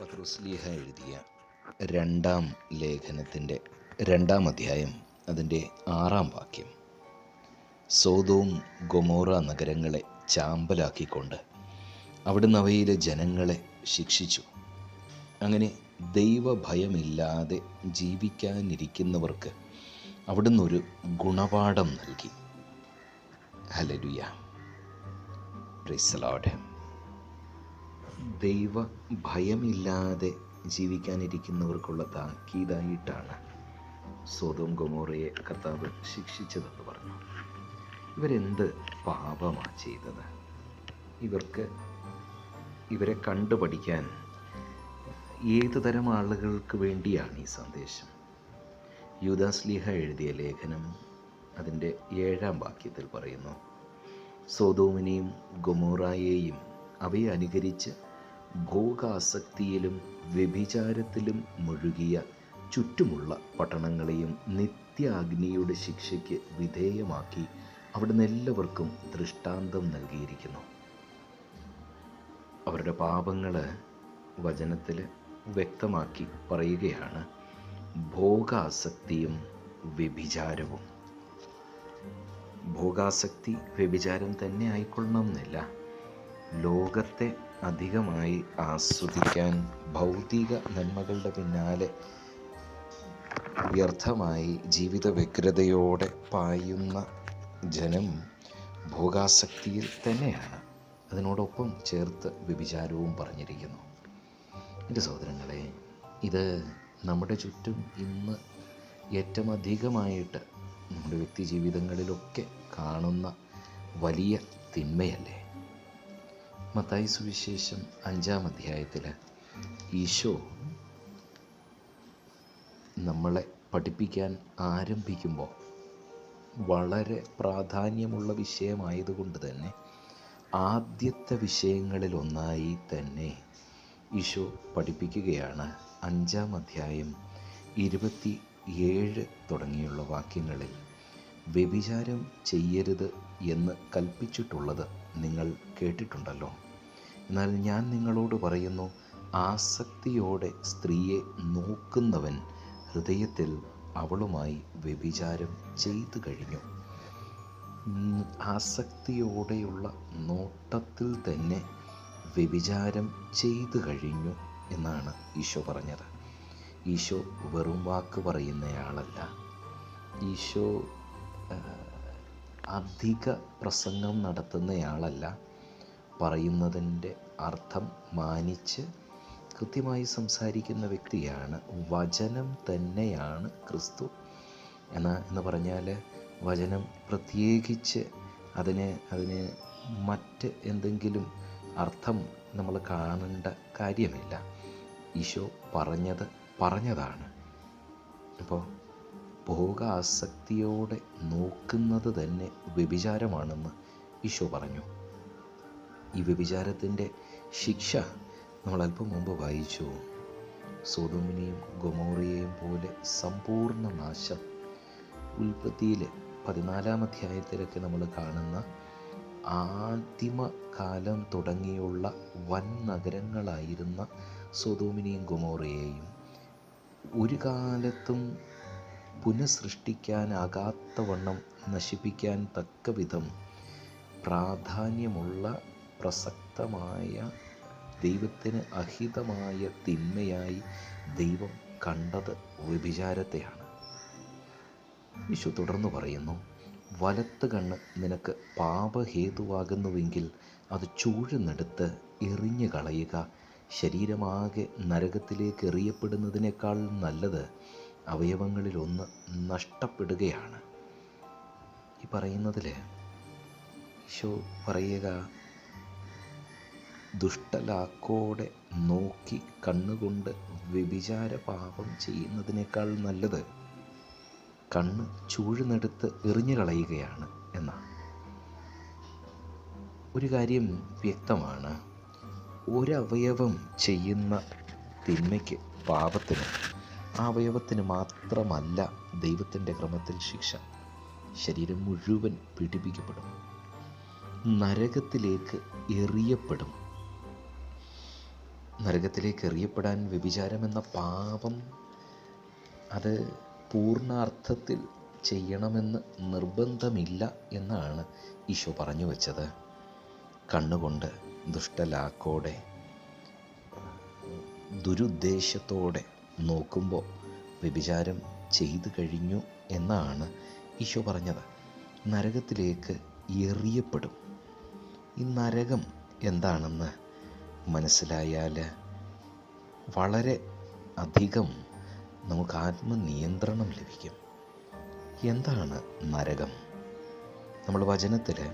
പത്രോസ്ലീഹ എഴുതിയ രണ്ടാം ലേഖനത്തിന്റെ രണ്ടാം അധ്യായം അതിന്റെ ആറാം വാക്യം. സോതോം ഗൊമോറ നഗരങ്ങളെ ചാമ്പലാക്കിക്കൊണ്ട് അവിടുന്ന് അവയിലെ ജനങ്ങളെ ശിക്ഷിച്ചു. അങ്ങനെ ദൈവഭയമില്ലാതെ ജീവിക്കാനിരിക്കുന്നവർക്ക് അവിടുന്ന് ഒരു ഗുണപാഠം നൽകി. ഹലലുയ പ്രിസലോഡ് ദൈവ ഭയമില്ലാതെ ജീവിക്കാനിരിക്കുന്നവർക്കുള്ള താക്കീതായിട്ടാണ് സ്വതവും ഗൊമോറയെ കർത്താവ് ശിക്ഷിച്ചതെന്ന് പറഞ്ഞു. ഇവരെന്ത് പാപമാണ് ചെയ്തത്? ഇവർക്ക് ഇവരെ കണ്ടുപഠിക്കാൻ ഏത് തരം ആളുകൾക്ക് വേണ്ടിയാണ് ഈ സന്ദേശം? യൂദാസ്ലിഹ എഴുതിയ ലേഖനം അതിന്റെ ഏഴാം വാക്യത്തിൽ പറയുന്നു സോതോമിനെയും ഗൊമോറായെയും അവയെ അനുകരിച്ച് ഭോഗാസക്തിയിലും വ്യഭിചാരത്തിലും മുഴുകിയ ചുറ്റുമുള്ള പട്ടണങ്ങളെയും നിത്യാഗ്നിയുടെ ശിക്ഷയ്ക്ക് വിധേയമാക്കി അവിടുന്ന് എല്ലാവർക്കും ദൃഷ്ടാന്തം നൽകിയിരിക്കുന്നു. അവരുടെ പാപങ്ങൾ വചനത്തിൽ വ്യക്തമാക്കി പറയുകയാണ് ഭോഗാസക്തിയും വ്യഭിചാരവും. ഭോഗാസക്തി വ്യഭിചാരം തന്നെ ആയിക്കൊള്ളണമെന്നില്ല. ലോകത്തെ അധികമായി ആസ്വദിക്കാൻ ഭൗതിക നന്മകളുടെ പിന്നാലെ വ്യർത്ഥമായി ജീവിത വ്യഗ്രതയോടെ പായുന്ന ജനം ഭോഗാസക്തിയിൽ തന്നെയാണ്. അതിനോടൊപ്പം ചേർത്ത് വ്യഭിചാരവും പറഞ്ഞിരിക്കുന്നു. എന്റെ സഹോദരങ്ങളെ ഇത് നമ്മുടെ ചുറ്റും ഇന്ന് ഏറ്റവും അധികമായിട്ട് നമ്മുടെ വ്യക്തി ജീവിതങ്ങളിലൊക്കെ കാണുന്ന വലിയ തിന്മയല്ലേ? മത്തായി സുവിശേഷം അഞ്ചാം അധ്യായത്തിൽ ഈശോ നമ്മളെ പഠിപ്പിക്കാൻ ആരംഭിക്കുമ്പോൾ വളരെ പ്രാധാന്യമുള്ള വിഷയമായതുകൊണ്ട് തന്നെ ആദ്യത്തെ വിഷയങ്ങളിൽ ഒന്നായി തന്നെ ഈശോ പഠിപ്പിക്കുകയാണ്. അഞ്ചാം അധ്യായം ഇരുപത്തി ഏഴ് തുടങ്ങിയുള്ള വാക്യങ്ങളിൽ വ്യഭിചാരം ചെയ്യരുത് എന്ന് കൽപ്പിച്ചിട്ടുള്ളത് നിങ്ങൾ കേട്ടിട്ടുണ്ടല്ലോ. എന്നാൽ ഞാൻ നിങ്ങളോട് പറയുന്നു ആസക്തിയോടെ സ്ത്രീയെ നോക്കുന്നവൻ ഹൃദയത്തിൽ അവളുമായി വ്യഭിചാരം ചെയ്തു കഴിഞ്ഞു. ആസക്തിയോടെയുള്ള നോട്ടത്തിൽ തന്നെ വ്യഭിചാരം ചെയ്തു കഴിഞ്ഞു എന്നാണ് ഈശോ പറഞ്ഞത്. ഈശോ വെറും വാക്ക് പറയുന്നയാളല്ല. ഈശോ അധിക പ്രസംഗം നടത്തുന്നയാളല്ല. പറയുന്നതിന്റെ അർത്ഥം മാനിച്ച് കൃത്യമായി സംസാരിക്കുന്ന വ്യക്തിയാണ്. വചനം തന്നെയാണ് ക്രിസ്തു. എന്നാ എന്ന് പറഞ്ഞാൽ വചനം പ്രത്യേകിച്ച് അതിന് അതിന് മറ്റ് എന്തെങ്കിലും അർത്ഥം നമ്മൾ കാണേണ്ട കാര്യമില്ല. ഈശോ പറഞ്ഞത് പറഞ്ഞതാണ്. അപ്പോൾ ഭോഗ ആസക്തിയോടെ നോക്കുന്നത് തന്നെ വ്യഭിചാരമാണെന്ന് ഈശോ പറഞ്ഞു. ഈ വ്യഭിചാരത്തിന്റെ ശിക്ഷ നമ്മൾ അല്പം മുമ്പ് വായിച്ചു. സോതോമിനെയും ഗൊമോറിയെയും പോലെ സമ്പൂർണ നാശം ഉൽപ്പത്തിയിൽ പതിനാലാം അധ്യായത്തിലൊക്കെ നമ്മൾ കാണുന്ന ആദിമകാലം തുടങ്ങിയുള്ള വൻ നഗരങ്ങളായിരുന്ന സോതോമിനെയും ഗൊമോറയെയും ഒരു കാലത്തും പുനഃസൃഷ്ടിക്കാനാകാത്തവണ്ണം നശിപ്പിക്കാൻ തക്ക വിധം പ്രാധാന്യമുള്ള പ്രസക്തമായ ദൈവത്തിന് അഹിതമായ തിന്മയായി ദൈവം കണ്ടത് വ്യഭിചാരത്തെയാണ്. വിശു തുടർന്ന് പറയുന്നു വലത്ത് കണ്ണ് നിനക്ക് പാപഹേതുവാകുന്നുവെങ്കിൽ അത് ചൂഴ്ന്നെടുത്ത് എറിഞ്ഞു കളയുക. ശരീരമാകെ നരകത്തിലേക്ക് എറിയപ്പെടുന്നതിനേക്കാൾ നല്ലത് അവയവങ്ങളിലൊന്ന് നഷ്ടപ്പെടുകയാണ്. ഈ പറയുന്നതിൽ ഈശോ പറയുക ദുഷ്ടലാക്കോടെ നോക്കി കണ്ണുകൊണ്ട് വ്യഭിചാര പാപം ചെയ്യുന്നതിനേക്കാൾ നല്ലത് കണ്ണ് ചൂഴ്ന്നെടുത്ത് എറിഞ്ഞു കളയുകയാണ് എന്നാണ്. ഒരു കാര്യം വ്യക്തമാണ്. ഒരവയവം ചെയ്യുന്ന തിന്മയ്ക്ക് പാപത്തിന് ആ അവയവത്തിന് മാത്രമല്ല ദൈവത്തിന്റെ ക്രമത്തിൽ ശിക്ഷ. ശരീരം മുഴുവൻ പീഡിപ്പിക്കപ്പെടും. നരകത്തിലേക്ക് എറിയപ്പെടും. നരകത്തിലേക്ക് എറിയപ്പെടാൻ വ്യഭിചാരം എന്ന പാപം അത് പൂർണാർത്ഥത്തിൽ ചെയ്യണമെന്ന് നിർബന്ധമില്ല എന്നാണ് ഈശോ പറഞ്ഞു വെച്ചത്. കണ്ണുകൊണ്ട് ദുഷ്ടലാക്കോടെ ദുരുദ്ദേശത്തോടെ നോക്കുമ്പോൾ വ്യഭിചാരം ചെയ്തു കഴിഞ്ഞു എന്നാണ് ഈശോ പറഞ്ഞത്. നരകത്തിലേക്ക് എറിയപ്പെടും. ഈ നരകം എന്താണെന്ന് മനസ്സിലായാൽ വളരെ അധികം നമുക്ക് ആത്മനിയന്ത്രണം ലഭിക്കും. എന്താണ് നരകം? നമ്മൾ വചനത്തിൽ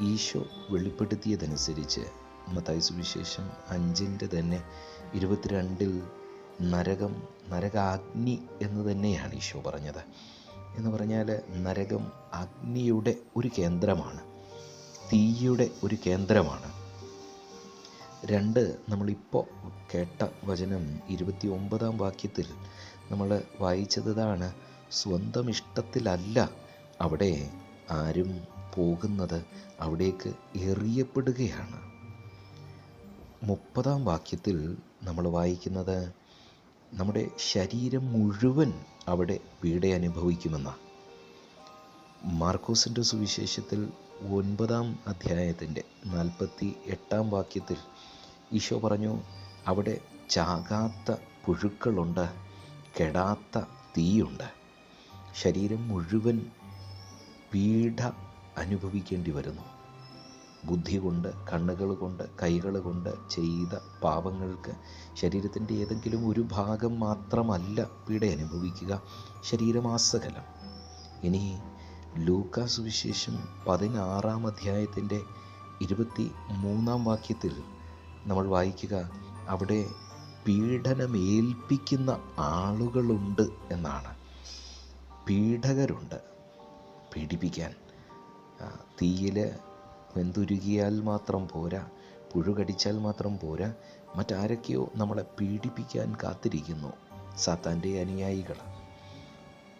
ഈശോ വെളിപ്പെടുത്തിയതനുസരിച്ച് മത്തായി സുവിശേഷം അഞ്ചിന്റെ തന്നെ ഇരുപത്തിരണ്ടിൽ നരകം നരകാഗ്നി എന്ന് തന്നെയാണ് ഈശോ പറഞ്ഞത്. എന്ന് പറഞ്ഞാൽ നരകം അഗ്നിയുടെ ഒരു കേന്ദ്രമാണ്. തീയുടെ ഒരു കേന്ദ്രമാണ്. രണ്ട് നമ്മളിപ്പോൾ കേട്ട വചനം ഇരുപത്തി ഒമ്പതാം വാക്യത്തിൽ നമ്മൾ വായിച്ചതാണ് സ്വന്തം ഇഷ്ടത്തിലല്ല അവിടെ ആരും പോകുന്നത് അവിടേക്ക് എറിയപ്പെടുകയാണ്. മുപ്പതാം വാക്യത്തിൽ നമ്മൾ വായിക്കുന്നത് നമ്മുടെ ശരീരം മുഴുവൻ അവിടെ പീഡ അനുഭവിക്കുമെന്നാണ് മാർക്കോസിന്റെ സുവിശേഷത്തിൽ ഒൻപതാം അധ്യായത്തിന്റെ നാൽപ്പത്തി എട്ടാം വാക്യത്തിൽ ഈശോ പറഞ്ഞു അവിടെ ചാകാത്ത പുഴുക്കളുണ്ട് കെടാത്ത തീയുണ്ട്. ശരീരം മുഴുവൻ പീഡ അനുഭവിക്കേണ്ടി വരുന്നു. ബുദ്ധി കൊണ്ട് കണ്ണുകൾ കൊണ്ട് കൈകൾ കൊണ്ട് ചെയ്ത പാപങ്ങൾക്ക് ശരീരത്തിന്റെ ഏതെങ്കിലും ഒരു ഭാഗം മാത്രമല്ല പീഡ അനുഭവിക്കുക. ശരീരമാസകലം ഇനി ലൂക്കാ സുവിശേഷം പതിനാറാം അധ്യായത്തിന്റെ ഇരുപത്തി മൂന്നാം വാക്യത്തിൽ നമ്മൾ വായിക്കുക അവിടെ പീഡനമേൽപ്പിക്കുന്ന ആളുകളുണ്ട് എന്നാണ്. പീഡകരുണ്ട്. പീഡിപ്പിക്കാൻ തീയിൽ വെന്തുരുകിയാൽ മാത്രം പോരാ പുഴു കടിച്ചാൽ മാത്രം പോരാ മറ്റാരൊക്കെയോ നമ്മളെ പീഡിപ്പിക്കാൻ കാത്തിരിക്കുന്നു. സാത്താന്റെ അനുയായികൾ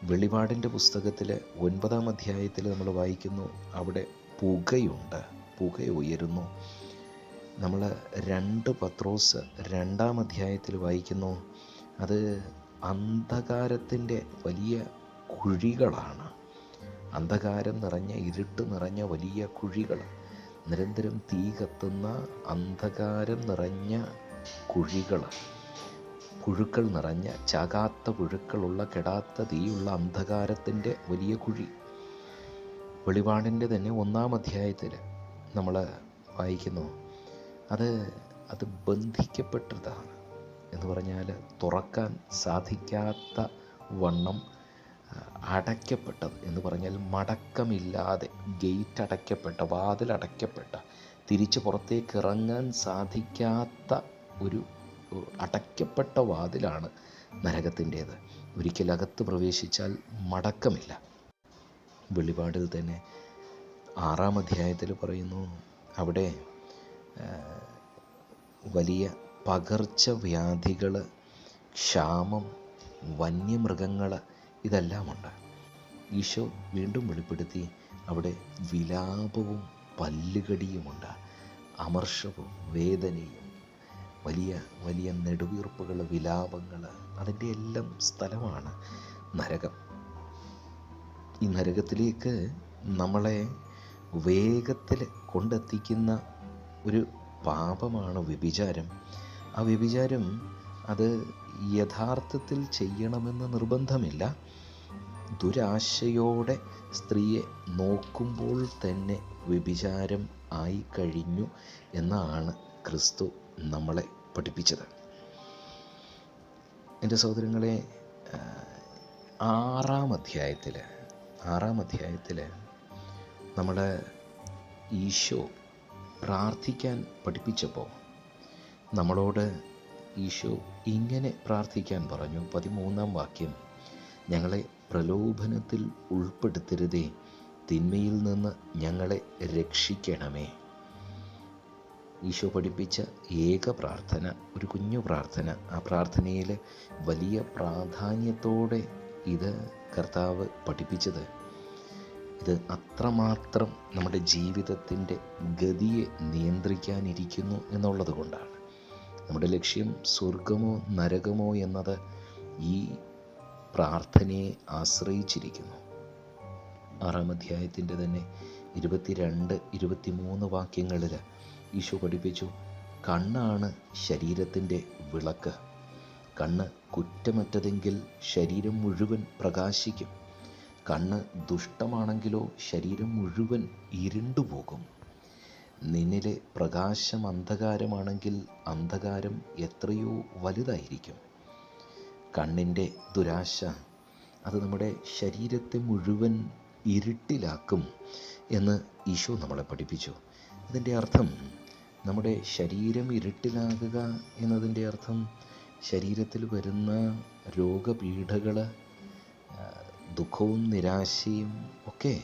വെളിപാടിന്റെ പുസ്തകത്തിൽ ഒൻപതാം അധ്യായത്തിൽ നമ്മൾ വായിക്കുന്നു അവിടെ പുകയുണ്ട് പുക ഉയരുന്നു. നമ്മൾ രണ്ട് പത്രോസ് രണ്ടാം അധ്യായത്തിൽ വായിക്കുന്നു. അത് അന്ധകാരത്തിന്റെ വലിയ കുഴികളാണ്. അന്ധകാരം നിറഞ്ഞ ഇരുട്ട് നിറഞ്ഞ വലിയ കുഴികൾ നിരന്തരം തീ കത്തുന്ന അന്ധകാരം നിറഞ്ഞ കുഴികൾ പുഴുക്കൾ നിറഞ്ഞ ചാകാത്ത പുഴുക്കളുള്ള കെടാത്ത തീയുള്ള അന്ധകാരത്തിന്റെ വലിയ കുഴി. വെളിപാടിന്റെ തന്നെ ഒന്നാം അധ്യായത്തിൽ നമ്മൾ വായിക്കുന്നു. അത് അത് ബന്ധിക്കപ്പെട്ടതാണ് എന്ന് പറഞ്ഞാൽ തുറക്കാൻ സാധിക്കാത്ത വണ്ണം അടയ്ക്കപ്പെട്ടത് എന്ന് പറഞ്ഞാൽ മടക്കമില്ലാതെ ഗേറ്റ് അടയ്ക്കപ്പെട്ട വാതിൽ അടയ്ക്കപ്പെട്ട തിരിച്ച് പുറത്തേക്ക് ഇറങ്ങാൻ സാധിക്കാത്ത ഒരു അടയ്ക്കപ്പെട്ട വാതിലാണ് നരകത്തിന്റേത്. ഒരിക്കൽ അകത്ത് പ്രവേശിച്ചാൽ മടക്കമില്ല. വെളിപാടിൽ തന്നെ ആറാം അധ്യായത്തിൽ പറയുന്നു അവിടെ വലിയ പകർച്ചവ്യാധികൾ ക്ഷാമം വന്യമൃഗങ്ങൾ ഇതെല്ലാമുണ്ട്. ഈശോ വീണ്ടും വെളിപ്പെടുത്തി അവിടെ വിലാപവും പല്ലുകടിയുമുണ്ട്. അമർഷവും വേദനയും വലിയ വലിയ നെടുവീർപ്പുകൾ വിലാപങ്ങൾ അതിന്റെ എല്ലാം സ്ഥലമാണ് നരകം. ഈ നരകത്തിലേക്ക് നമ്മളെ വേഗത്തിൽ കൊണ്ടെത്തിക്കുന്ന ഒരു പാപമാണ് വ്യഭിചാരം. ആ വ്യഭിചാരം അത് യഥാർത്ഥത്തിൽ ചെയ്യണമെന്ന് നിർബന്ധമില്ല. ദുരാശയോടെ സ്ത്രീയെ നോക്കുമ്പോൾ തന്നെ വ്യഭിചാരം ആയി കഴിഞ്ഞു എന്നാണ് ക്രിസ്തു നമ്മളെ പഠിപ്പിച്ചത്. എന്റെ സഹോദരങ്ങളെ ആറാം അധ്യായത്തിൽ ആറാം അധ്യായത്തിൽ നമ്മുടെ ഈശോ പ്രാർത്ഥിക്കാൻ പഠിപ്പിച്ചപ്പോൾ നമ്മളോട് ഈശോ ഇങ്ങനെ പ്രാർത്ഥിക്കാൻ പറഞ്ഞു. പതിമൂന്നാം വാക്യം ഞങ്ങളെ പ്രലോഭനത്തിൽ ഉൾപ്പെടുത്തരുതേ. തിന്മയിൽ നിന്ന് ഞങ്ങളെ രക്ഷിക്കണമേ. ഈശോ പഠിപ്പിച്ച ഏക പ്രാർത്ഥന ഒരു കുഞ്ഞു പ്രാർത്ഥന. ആ പ്രാർത്ഥനയിൽ വലിയ പ്രാധാന്യത്തോടെ ഇത് കർത്താവ് പഠിപ്പിച്ചത് ഇത് അത്രമാത്രം നമ്മുടെ ജീവിതത്തിന്റെ ഗതിയെ നിയന്ത്രിക്കാനിരിക്കുന്നു എന്നുള്ളത് കൊണ്ടാണ്. നമ്മുടെ ലക്ഷ്യം സ്വർഗമോ നരകമോ എന്നത് ഈ പ്രാർത്ഥനയെ ആശ്രയിച്ചിരിക്കുന്നു. ആറാം അധ്യായത്തിന്റെ തന്നെ ഇരുപത്തിരണ്ട് ഇരുപത്തിമൂന്ന് വാക്യങ്ങളിൽ ഈശോ പഠിപ്പിച്ചു കണ്ണാണ് ശരീരത്തിന്റെ വിളക്ക്. കണ്ണ് കുറ്റമറ്റതെങ്കിൽ ശരീരം മുഴുവൻ പ്രകാശിക്കും. കണ്ണ് ദുഷ്ടമാണെങ്കിലോ ശരീരം മുഴുവൻ ഇരുണ്ടുപോകും നിന്നിലെ പ്രകാശം അന്ധകാരമാണെങ്കിൽ അന്ധകാരം എത്രയോ വലുതായിരിക്കും. കണ്ണിന്റെ ദുരാശ അത് നമ്മുടെ ശരീരത്തെ മുഴുവൻ ഇരുട്ടിലാക്കും എന്ന് ഈശോ നമ്മളെ പഠിപ്പിച്ചു. അതിന്റെ അർത്ഥം നമ്മുടെ ശരീരം ഇരുട്ടിലാകുക എന്നതിന്റെ അർത്ഥം ശരീരത്തിൽ വരുന്ന രോഗപീഠകൾ ദുഃഖവും നിരാശയും ഒക്കെ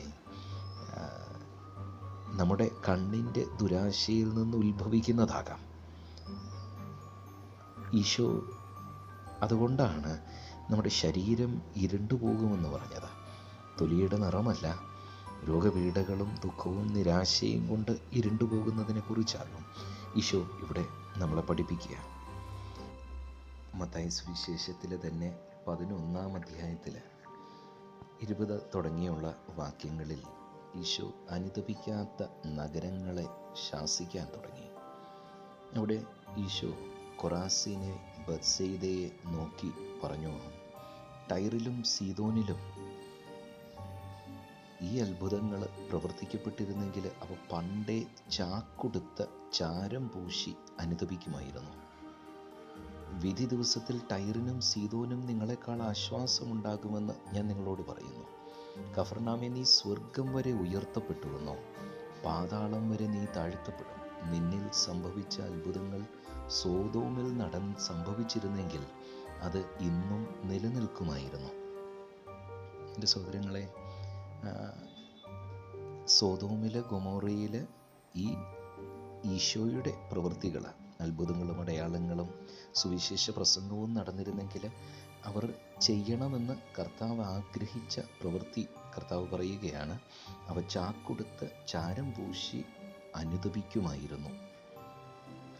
നമ്മുടെ കണ്ണിന്റെ ദുരാശയിൽ നിന്ന് ഉത്ഭവിക്കുന്നതാകാം. ഈശോ അതുകൊണ്ടാണ് നമ്മുടെ ശരീരം ഇരുണ്ടു പോകുമെന്ന് പറഞ്ഞത്. തൊലിയുടെ നിറമല്ല രോഗപീഠകളും ദുഃഖവും നിരാശയും കൊണ്ട് ഇരുണ്ടു പോകുന്നതിനെ കുറിച്ചാകും ഈശോ ഇവിടെ നമ്മളെ പഠിപ്പിക്കുക. മത്തായി സുവിശേഷത്തിലെ തന്നെ പതിനൊന്നാം അധ്യായത്തിൽ ഇരുപത് തുടങ്ങിയുള്ള വാക്യങ്ങളിൽ ഈശോ അനുദപിക്കാത്ത നഗരങ്ങളെ ശാസിക്കാൻ തുടങ്ങി. അവിടെ ഈശോ കൊറാസിനെ ബത്സെയ്തയെ നോക്കി പറഞ്ഞു ടൈറിലും സീതോനിലും ഈ അത്ഭുതങ്ങൾ പ്രവർത്തിക്കപ്പെട്ടിരുന്നെങ്കിൽ അവ പണ്ടേ ചാക്കൊടുത്ത ചാരം പൂശി അനുദപിക്കുമായിരുന്നു. വിധി ദിവസത്തിൽ ടൈറിനും സീതോനും നിങ്ങളെക്കാൾ ആശ്വാസമുണ്ടാകുമെന്ന് ഞാൻ നിങ്ങളോട് പറയുന്നു. കഫർനാമെ നീ സ്വർഗം വരെ ഉയർത്തപ്പെട്ടുവെന്നോ പാതാളം വരെ നീ താഴ്ത്തപ്പെടും. നിന്നിൽ സംഭവിച്ച അത്ഭുതങ്ങൾ സോതോമിൽ നടൻ സംഭവിച്ചിരുന്നെങ്കിൽ അത് ഇന്നും നിലനിൽക്കുമായിരുന്നു. എന്റെ സഹോദരങ്ങളെ സോതോമിലെ ഗൊമോറയിലെ ഈ ഈശോയുടെ പ്രവൃത്തികൾ അത്ഭുതങ്ങളും അടയാളങ്ങളും സുവിശേഷ പ്രസംഗവും നടന്നിരുന്നെങ്കിൽ അവർ ചെയ്യണമെന്ന് കർത്താവ് ആഗ്രഹിച്ച പ്രവൃത്തി കർത്താവ് പറയുകയാണ്. അവ ചാക്കൊടുത്ത് ചാരം പൂശി അനുദപിക്കുമായിരുന്നു.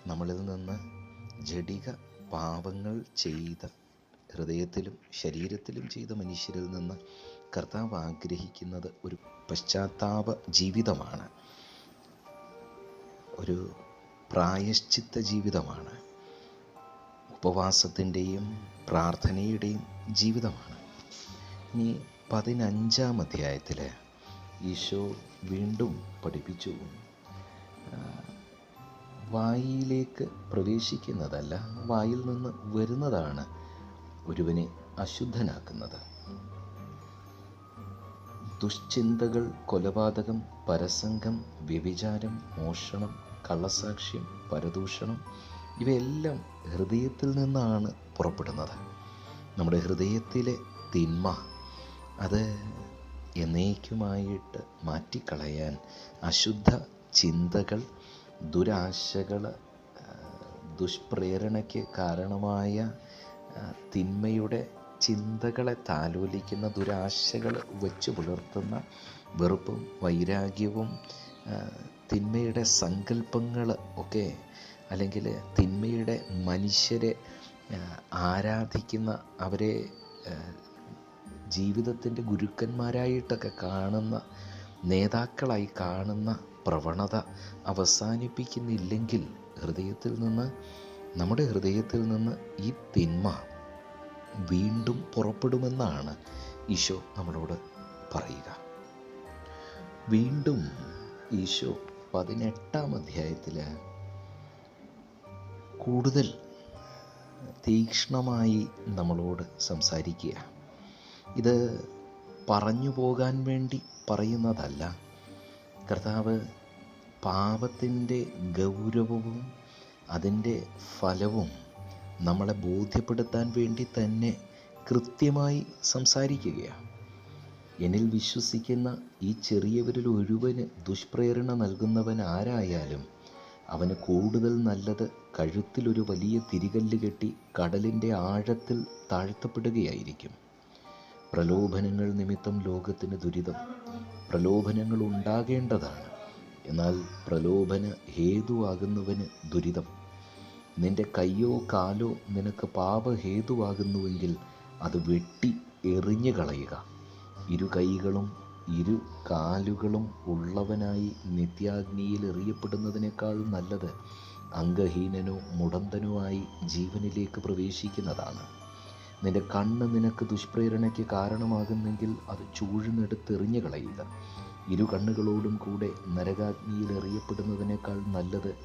നമ്മളിൽ നിന്ന് ജഡിക പാപങ്ങൾ ചെയ്ത ഹൃദയത്തിലും ശരീരത്തിലും ചെയ്ത മനുഷ്യരിൽ നിന്ന് കർത്താവ് ആഗ്രഹിക്കുന്നത് ഒരു പശ്ചാത്താപ ജീവിതമാണ്. ഒരു പ്രായശ്ചിത്ത ജീവിതമാണ്. ഉപവാസത്തിന്റെയും പ്രാർത്ഥനയുടെയും ജീവിതമാണ്. ഇനി പതിനഞ്ചാം അധ്യായത്തിൽ ഈശോ വീണ്ടും പഠിപ്പിച്ചു. വായിലേക്ക് പ്രവേശിക്കുന്നതല്ല വായിൽ നിന്ന് വരുന്നതാണ് ഒരുവനെ അശുദ്ധനാക്കുന്നത്. ദുശ്ചിന്തകൾ കൊലപാതകം പരസംഗം വ്യഭിചാരം മോഷണം കള്ളസാക്ഷ്യം പരദൂഷണം ഇവയെല്ലാം ഹൃദയത്തിൽ നിന്നാണ് പുറപ്പെടുന്നത്. നമ്മുടെ ഹൃദയത്തിലെ തിന്മ അത് എന്നേക്കുമായിട്ട് മാറ്റിക്കളയാൻ അശുദ്ധ ചിന്തകൾ ദുരാശകൾ ദുഷ്പ്രേരണയ്ക്ക് കാരണമായ തിന്മയുടെ ചിന്തകളെ താലോലിക്കുന്ന ദുരാശകൾ വെച്ച് പുലർത്തുന്ന വെറുപ്പും വൈരാഗ്യവും തിന്മയുടെ സങ്കല്പങ്ങൾ ഒക്കെ അല്ലെങ്കിൽ തിന്മയുടെ മനുഷ്യരെ ആരാധിക്കുന്ന അവരെ ജീവിതത്തിന്റെ ഗുരുക്കന്മാരായിട്ടൊക്കെ കാണുന്ന നേതാക്കളായി കാണുന്ന പ്രവണത അവസാനിപ്പിക്കുന്നില്ലെങ്കിൽ ഹൃദയത്തിൽ നിന്ന് നമ്മുടെ ഹൃദയത്തിൽ നിന്ന് ഈ തിന്മ വീണ്ടും പുറപ്പെടുമെന്നാണ് ഈശോ നമ്മളോട് പറയുക. വീണ്ടും ഈശോ പതിനെട്ടാം അധ്യായത്തിൽ കൂടുതൽ തീക്ഷ്ണമായി നമ്മളോട് സംസാരിക്കുക. ഇത് പറഞ്ഞു പോകാൻ വേണ്ടി പറയുന്നതല്ല. കർത്താവ് പാപത്തിന്റെ ഗൗരവവും അതിന്റെ ഫലവും നമ്മളെ ബോധ്യപ്പെടുത്താൻ വേണ്ടി തന്നെ കൃത്യമായി സംസാരിക്കുകയാണ് എന്നിൽ വിശ്വസിക്കുന്ന ഈ ചെറിയവരിൽ ഒരുവന് ദുഷ്പ്രേരണ നൽകുന്നവൻ ആരായാലും അവന് കൂടുതൽ നല്ലത് കഴുത്തിലൊരു വലിയ തിരികല്ല് കെട്ടി കടലിന്റെ ആഴത്തിൽ താഴ്ത്തപ്പെടുകയായിരിക്കും. പ്രലോഭനങ്ങൾ നിമിത്തം ലോകത്തിന് ദുരിതം. പ്രലോഭനങ്ങൾ ഉണ്ടാകേണ്ടതാണ്. എന്നാൽ പ്രലോഭന ഹേതുവാകുന്നവന് ദുരിതം. നിന്റെ കയ്യോ കാലോ നിനക്ക് പാപഹേതുവാകുന്നുവെങ്കിൽ അത് വെട്ടി എറിഞ്ഞു കളയുക ഇരു കൈകളും ഇരു കാലുകളും ഉള്ളവനായി നിത്യാഗ്നിയിൽ എറിയപ്പെടുന്നതിനേക്കാൾ നല്ലത് അംഗഹീനനോ മുടന്തനോ ആയി ജീവനിലേക്ക് പ്രവേശിക്കുന്നതാണ്. നിന്റെ കണ്ണ് നിനക്ക് ദുഷ്പ്രേരണയ്ക്ക് കാരണമാകുന്നെങ്കിൽ അത് ചൂഴ്ന്നെടുത്തെറിഞ്ഞു കളയുക. ഇരു കണ്ണുകളോടും കൂടെ നരകാഗ്നിയിൽ എറിയപ്പെടുന്നതിനേക്കാൾ നല്ലത്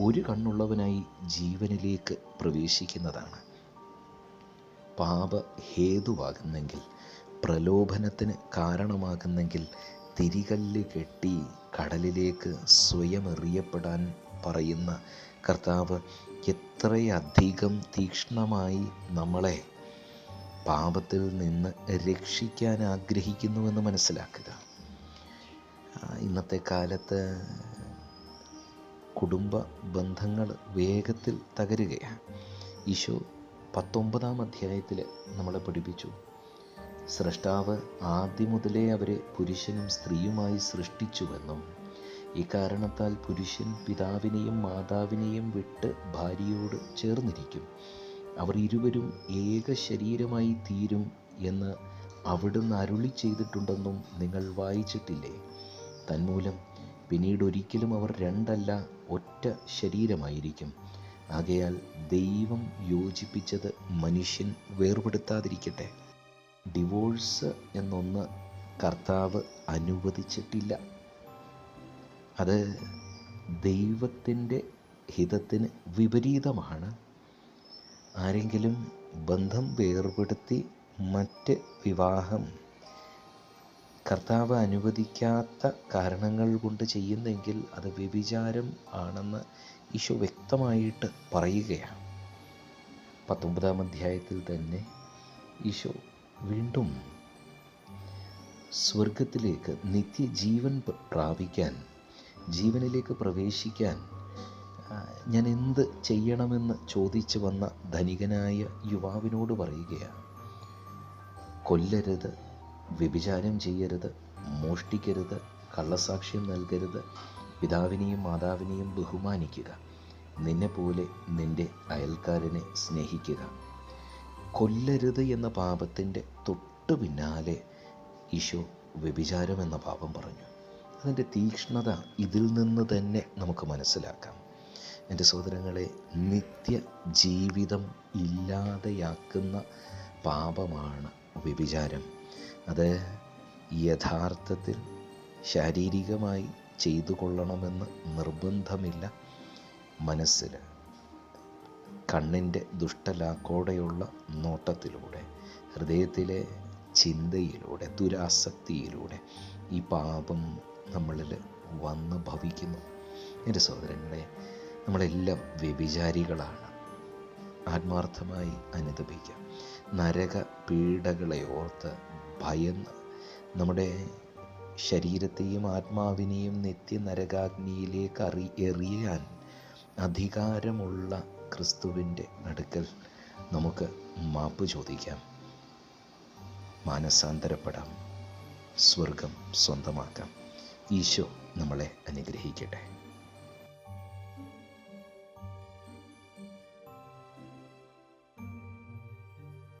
ഒരു കണ്ണുള്ളവനായി ജീവനിലേക്ക് പ്രവേശിക്കുന്നതാണ്. പാപ ഹേതുവാകുന്നെങ്കിൽ പ്രലോഭനത്തിന് കാരണമാകുന്നെങ്കിൽ തിരികല്ല് കെട്ടി കടലിലേക്ക് സ്വയം എറിയപ്പെടാൻ പറയുന്ന കർത്താവ് എത്രയധികം തീക്ഷ്ണമായി നമ്മളെ പാപത്തിൽ നിന്ന് രക്ഷിക്കാൻ ആഗ്രഹിക്കുന്നുവെന്ന് മനസ്സിലാക്കുക. ഇന്നത്തെ കാലത്ത് കുടുംബ ബന്ധങ്ങൾ വേഗത്തിൽ തകരുകയാണ്. ഈശോ പത്തൊമ്പതാം അധ്യായത്തിൽ നമ്മളെ പഠിപ്പിച്ചു. സൃഷ്ടാവ് ആദ്യം മുതലേ അവരെ പുരുഷനും സ്ത്രീയുമായി സൃഷ്ടിച്ചുവെന്നും ഇക്കാരണത്താൽ പുരുഷൻ പിതാവിനെയും മാതാവിനെയും വിട്ട് ഭാര്യയോട് ചേർന്നിരിക്കും. അവർ ഇരുവരും ഏക ശരീരമായി തീരും എന്ന് അവിടുന്ന് അരുളി ചെയ്തിട്ടുണ്ടെന്നും നിങ്ങൾ വായിച്ചിട്ടില്ലേ? തന്മൂലം പിന്നീട് ഒരിക്കലും അവർ രണ്ടല്ല ഒറ്റ ശരീരമായിരിക്കും. ആകയാൽ ദൈവം യോജിപ്പിച്ചത് മനുഷ്യൻ വേർപെടുത്താതിരിക്കട്ടെ. ഡിവോഴ്സ് എന്നൊന്ന് കർത്താവ് അനുവദിച്ചിട്ടില്ല. അത് ദൈവത്തിന്റെ ഹിതത്തിന് വിപരീതമാണ്. ആരെങ്കിലും ബന്ധം വേർപെടുത്തി മറ്റ് വിവാഹം കർത്താവ് അനുവദിക്കാത്ത കാരണങ്ങൾ കൊണ്ട് ചെയ്യുന്നെങ്കിൽ അത് വ്യഭിചാരം ആണെന്ന് ഈശോ വ്യക്തമായിട്ട് പറയുകയാണ്. പത്തൊമ്പതാം അധ്യായത്തിൽ തന്നെ ഈശോ വീണ്ടും സ്വർഗത്തിലേക്ക് നിത്യജീവൻ പ്രാപിക്കാൻ ജീവനിലേക്ക് പ്രവേശിക്കാൻ ഞാൻ എന്ത് ചെയ്യണമെന്ന് ചോദിച്ചു വന്ന ധനികനായ യുവാവിനോട് പറയുകയാണ്. കൊല്ലരുത് വ്യഭിചാരം ചെയ്യരുത് മോഷ്ടിക്കരുത് കള്ളസാക്ഷ്യം നൽകരുത് പിതാവിനെയും മാതാവിനെയും ബഹുമാനിക്കുക നിന്നെപ്പോലെ നിന്റെ അയൽക്കാരനെ സ്നേഹിക്കുക. കൊല്ലരുത് എന്ന പാപത്തിന്റെ തൊട്ടു പിന്നാലെ ഈശോ വ്യഭിചാരം എന്ന പാപം പറഞ്ഞു. അതിന്റെ തീക്ഷ്ണത ഇതിൽ നിന്ന് തന്നെ നമുക്ക് മനസ്സിലാക്കാം. എന്റെ സഹോദരങ്ങളെ നിത്യ ജീവിതം ഇല്ലാതെയാക്കുന്ന പാപമാണ് വ്യഭിചാരം. അത് യഥാർത്ഥത്തിൽ ശാരീരികമായി ചെയ്തു കൊള്ളണമെന്ന് നിർബന്ധമില്ല മനസ്സിൽ. കണ്ണിന്റെ ദുഷ്ടലാക്കോടെയുള്ള നോട്ടത്തിലൂടെ ഹൃദയത്തിലെ ചിന്തയിലൂടെ ദുരാസക്തിയിലൂടെ ഈ പാപം നമ്മളിൽ വന്ന് ഭവിക്കുന്നു. എന്റെ സഹോദരങ്ങളെ നമ്മളെല്ലാം വ്യഭിചാരികളാണ്. ആത്മാർത്ഥമായി അനുദപിക്കാം നരക പീഡകളെ ഓർത്ത് ഭയന്ന് നമ്മുടെ ശരീരത്തെയും ആത്മാവിനെയും നിത്യ നരകാഗ്നിയിലേക്ക് അറി എറിയാൻ അധികാരമുള്ള ക്രിസ്തുവിന്റെ അടുക്കൽ നമുക്ക് മാപ്പ് ചോദിക്കാം. മാനസാന്തരപ്പെടാം. സ്വർഗം സ്വന്തമാക്കാം. ഈശോ നമ്മളെ അനുഗ്രഹിക്കട്ടെ.